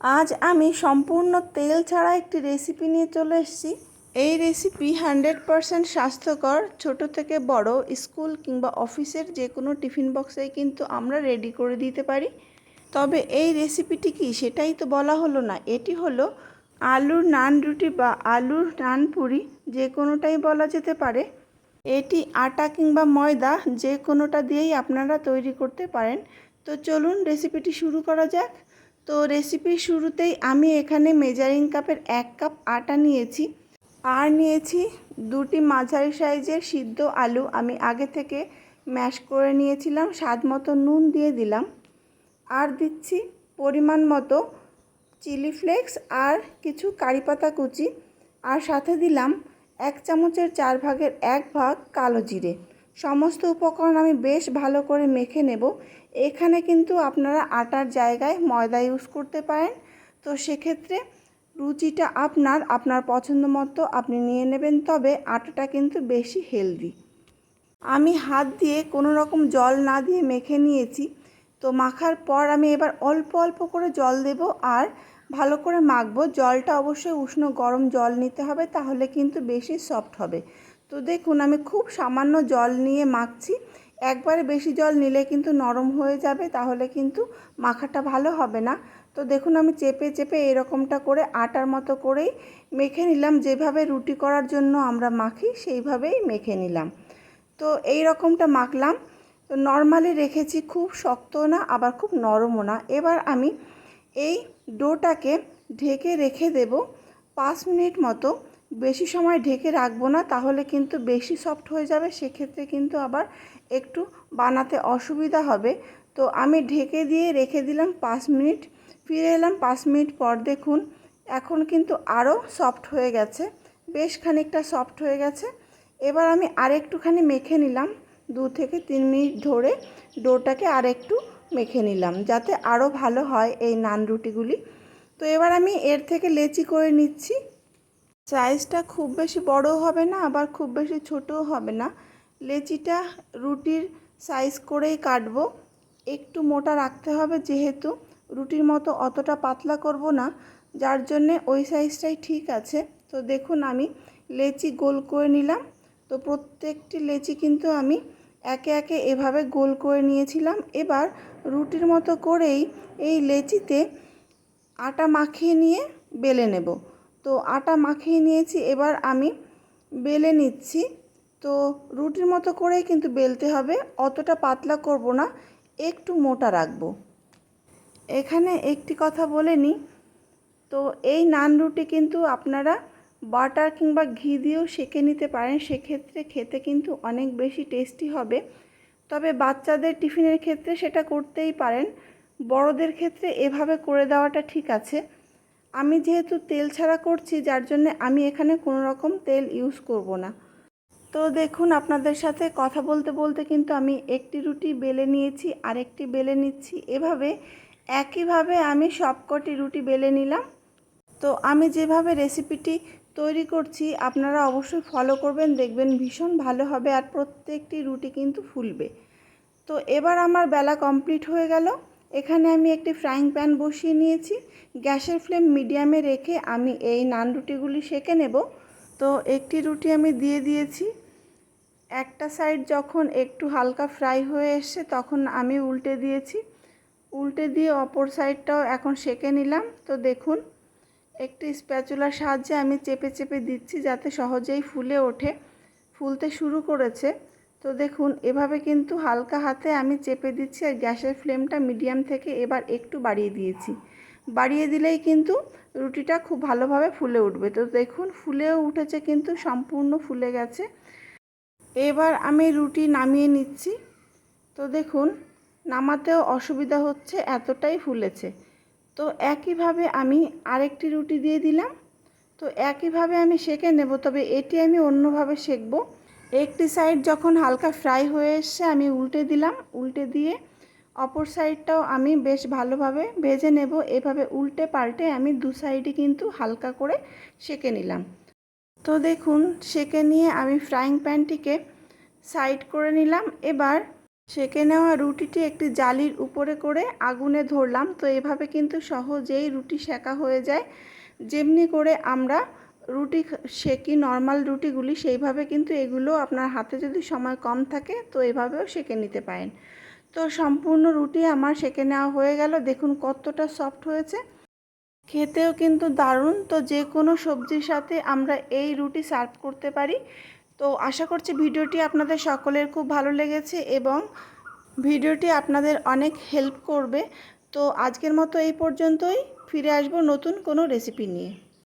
আজ আমি সম্পূর্ণ তেল ছাড়া একটি রেসিপি নিয়ে চলে এসেছি। এই রেসিপি হান্ড্রেড পারসেন্ট স্বাস্থ্যকর, ছোট থেকে বড় স্কুল কিংবা অফিসের যে কোনো টিফিন বক্সে কিন্তু আমরা রেডি করে দিতে পারি। তবে এই রেসিপিটি কি সেটাই তো বলা হলো না। এটি হলো আলুর নান রুটি বা আলুর নান পুরি যে কোনোটাই বলা যেতে পারে। এটি আটা কিংবা ময়দা যে কোনোটা দিয়েই আপনারা তৈরি করতে পারেন। তো চলুন রেসিপিটি শুরু করা যাক। তো রেসিপির শুরুতেই আমি এখানে মেজারিং কাপের এক কাপ আটা নিয়েছি। আর নিয়েছি দুটি মাঝারি সাইজের সিদ্ধ আলু। আমি আগে থেকে ম্যাশ করে নিয়েছিলাম, স্বাদ মতো নুন দিয়ে দিলাম। আর দিচ্ছি পরিমাণ মতো চিলি ফ্লেক্স আর কিছু কারি পাতা কুচি। আর সাথে দিলাম এক চামচের চার ভাগের এক ভাগ কালো জিরে। সমস্ত উপকরণ আমি বেশ ভালো করে মেখে নেব। এখানে কিন্তু আপনারা আটার জায়গায় ময়দা ইউজ করতে পারেন। তো সেক্ষেত্রে রুচিটা আপনার আপনার পছন্দ মতো আপনি নিয়ে নেবেন, তবে আটাটা কিন্তু বেশি হেলদি আমি হাত দিয়ে কোনো রকম জল না দিয়ে মেখে নিয়েছি। তো মাখার পর আমি এবার অল্প অল্প করে জল দেব আর ভালো করে মাখবো। জলটা অবশ্যই উষ্ণ গরম জল নিতে হবে, তাহলে কিন্তু বেশি সফট হবে। তো দেখুন, আমি খুব সামান্য জল নিয়ে মাখছি। একবারে বেশি জল নিলে কিন্তু নরম হয়ে যাবে, তাহলে কিন্তু মাখাটা ভালো হবে না। তো দেখুন, আমি চেপে চেপে এরকমটা করে আটার মতো করেই মেখে নিলাম। যেভাবে রুটি করার জন্য আমরা মাখি, সেইভাবেই মেখে নিলাম। তো এই রকমটা মাখলাম। তো নর্মালি রেখেছি, খুব শক্ত না, আবার খুব নরমও না। এবার আমি এই ডোটাকে ঢেকে রেখে দেব পাঁচ মিনিট মতো। বেশি সময় ঢেকে রাখব না, তাহলে কিন্তু বেশি সফট হয়ে যাবে, সেক্ষেত্রে কিন্তু আবার একটু বানাতে অসুবিধা হবে। তো আমি ঢেকে দিয়ে রেখে দিলাম পাঁচ মিনিট, ফিরে এলাম পাঁচ মিনিট পর দেখুন, এখন কিন্তু আরও সফট হয়ে গেছে, বেশ খানিকটা সফট হয়ে গেছে। এবার আমি আরেকটুখানি মেখে নিলাম, দু থেকে তিন মিনিট ধরে ডোটাকে আরেকটু মেখে নিলাম, যাতে আরও ভালো হয় এই নান রুটিগুলি। তো এবার আমি এর থেকে লেচি করে নিচ্ছি। সাইজটা খুব বেশি বড়ও হবে না, আবার খুব বেশি ছোটও হবে না। লেচিটা রুটির সাইজ করেই কাটবো। একটু মোটা রাখতে হবে যেহেতু, রুটির মতো অতটা পাতলা করব না, যার জন্যে ওই সাইজটাই ঠিক আছে। তো দেখুন আমি লেচি গোল করে নিলাম। তো প্রত্যেকটি লেচি কিন্তু আমি একে একে এভাবে গোল করে নিয়েছিলাম। এবার রুটির মতো করেই এই লেচিতে আটা মাখিয়ে নিয়ে বেলে নেব। তো আটা মাখিয়ে নিয়েছি, এবার আমি বেলে নিচ্ছি। তো রুটির মতো করেই কিন্তু বেলতে হবে, অতটা পাতলা করব না, একটু মোটা রাখব। এখানে একটি কথা বলে নিই, তো এই নান রুটি কিন্তু আপনারা বাটার কিংবা ঘি দিয়েও সেঁকে নিতে পারেন, সেক্ষেত্রে খেতে কিন্তু অনেক বেশি টেস্টি হবে। তবে বাচ্চাদের টিফিনের ক্ষেত্রে সেটা করতেই পারেন, বড়দের ক্ষেত্রে এভাবে করে দেওয়াটা ঠিক আছে। আমি যেহেতু তেল ছাড়া করছি, যার জন্য আমি এখানে কোনো রকম তেল ইউজ করব না। তো দেখুন, আপনাদের সাথে কথা বলতে বলতে কিন্তু আমি একটি রুটি বেলে নিয়েছি, আরেকটি বেলে নিচ্ছি। এভাবে একইভাবে আমি সবকটি রুটি বেলে নিলাম। তো আমি যেভাবে রেসিপিটি তৈরি করছি, আপনারা অবশ্যই ফলো করবেন, দেখবেন ভীষণ ভালো হবে আর প্রত্যেকটি রুটি কিন্তু ফুলবে। তো এবার আমার বেলা কমপ্লিট হয়ে গেল। এখানে আমি একটি ফ্রাইং প্যান বসিয়ে নিয়েছি। গ্যাসের ফ্লেম মিডিয়ামে রেখে আমি এই নান রুটিগুলি সেঁকে নেব। তো একটি রুটি আমি দিয়ে দিয়েছি। একটা সাইড যখন একটু হালকা ফ্রাই হয়ে এসছে, তখন আমি উল্টে দিয়েছি। উল্টে দিয়ে অপর সাইডটাও এখন সেঁকে নিলাম। তো দেখুন, একটি স্প্যাচুলার সাহায্যে আমি চেপে চেপে দিচ্ছি যাতে সহজেই ফুলে ওঠে। ফুলতে শুরু করেছে। তো দেখুন, এভাবে কিন্তু হালকা হাতে আমি চেপে দিচ্ছি আর গ্যাসের ফ্লেমটা মিডিয়াম থেকে এবার একটু বাড়িয়ে দিয়েছি। বাড়িয়ে দিলেই কিন্তু রুটিটা খুব ভালোভাবে ফুলে উঠবে। তো দেখুন, ফুলেও উঠেছে কিন্তু, সম্পূর্ণ ফুলে গেছে। এবার আমি রুটি নামিয়ে নিচ্ছি। তো দেখুন, নামাতেও অসুবিধা হচ্ছে, এতটাই ফুলেছে। তো একইভাবে আমি আরেকটি রুটি দিয়ে দিলাম। তো একইভাবে আমি সেঁকে নেব, তবে এটি আমি অন্যভাবে সেঁকবো। একটি সাইড যখন হালকা ফ্রাই হয়ে এসছে, আমি উল্টে দিলাম। উল্টে দিয়ে অপর সাইডটাও আমি বেশ ভালোভাবে ভেজে নেব। এভাবে উল্টে পাল্টে আমি দু সাইডে কিন্তু হালকা করে সেঁকে নিলাম। তো দেখুন, সেঁকে নিয়ে আমি ফ্রাইং প্যানটিকে সাইড করে নিলাম। এবার সেকে নেওয়া রুটিটি একটি জালির উপরে করে আগুনে ধরলাম। তো এভাবে কিন্তু সহজেই রুটি সেকা হয়ে যায়। যেমনি করে আমরা রুটি সেকি নর্মাল রুটিগুলি সেইভাবে কিন্তু এগুলো আপনার হাতে যদি সময় কম থাকে তো এভাবেও সেকে নিতে পারেন। তো সম্পূর্ণ রুটি আমার সেকে নেওয়া হয়ে গেল। দেখুন কতটা সফট হয়েছে। খেতেও কিন্তু দারুণ। তো যে কোনো সবজির সাথে আমরা এই রুটি সার্ভ করতে পারি। তো আশা করছি ভিডিওটি আপনাদের সকলের খুব ভালো লেগেছে এবং ভিডিওটি আপনাদের অনেক হেল্প করবে। তো আজকের মতো এই পর্যন্তই। ফিরে আসব নতুন কোনো রেসিপি নিয়ে।